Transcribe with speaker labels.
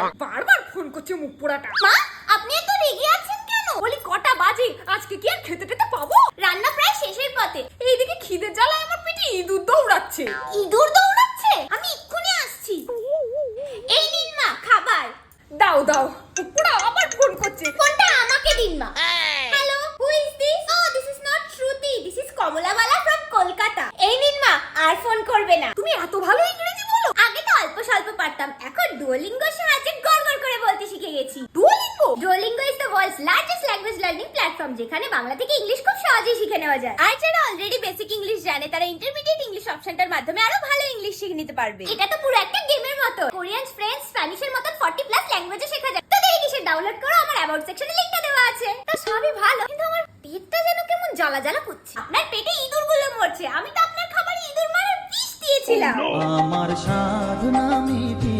Speaker 1: বারবার বারবার ফোন করছে মুখ পোড়াটা।
Speaker 2: মা আপনি এত রেগে আছেন কেন?
Speaker 1: বলি কটা বাজে আজকে কি আর খেতে টেতে পাবো?
Speaker 2: রান্না প্রায় শেষের পথে।
Speaker 1: এইদিকে খিদে জ্বালায় আমার পেটে ইঁদুর দৌড়াচ্ছে।
Speaker 2: ইঁদুর দৌড়াচ্ছে? আমি এক্ষুনি আসছি। এই নিন মা খাবার।
Speaker 1: দাও দাও পোড়া আবার ফোন করছে।
Speaker 2: ফোনটা আমাকে দিন মা। Hello who is this oh this is not Shruti this is Kamalabala from Kolkata. এই নিন মা আর ফোন করবে না।
Speaker 1: তুমি এত ভালো ইংরেজি বলো।
Speaker 2: আগে তো অল্প স্বল্প পারতাম এখন ডুয়োলিঙ্গোর সাহায্যে world's largest language learning platform যেখানে বাংলা থেকে ইংলিশ খুব সহজেই শিখে নেওয়া যায়। আর যারা অলরেডি বেসিক ইংলিশ জানে তারা ইন্টারমিডিয়েট ইংলিশ অপশনটার মাধ্যমে আরও ভালো ইংলিশ শিখে নিতে পারবে। এটা তো পুরো একটা গেমের মতো। কোরিয়ান ফ্রেঞ্চ স্প্যানিশের মতো 40 প্লাস ল্যাঙ্গুয়েজে শেখা যায়। তো দেরি কিসে ডাউনলোড করো আমার অ্যাবাউট সেকশনে লিংকটা দেওয়া আছে। তা সবই ভালো কিন্তু আমার পেটটা যেন কেমন জ্বালা জ্বালা করছে। আপনার পেটে ইঁদুরগুলো মরছে। আমি তো আপনার খাবারে ইঁদুর মারার বিষ দিয়েছিলাম।
Speaker 3: আমার সাধনা মিটি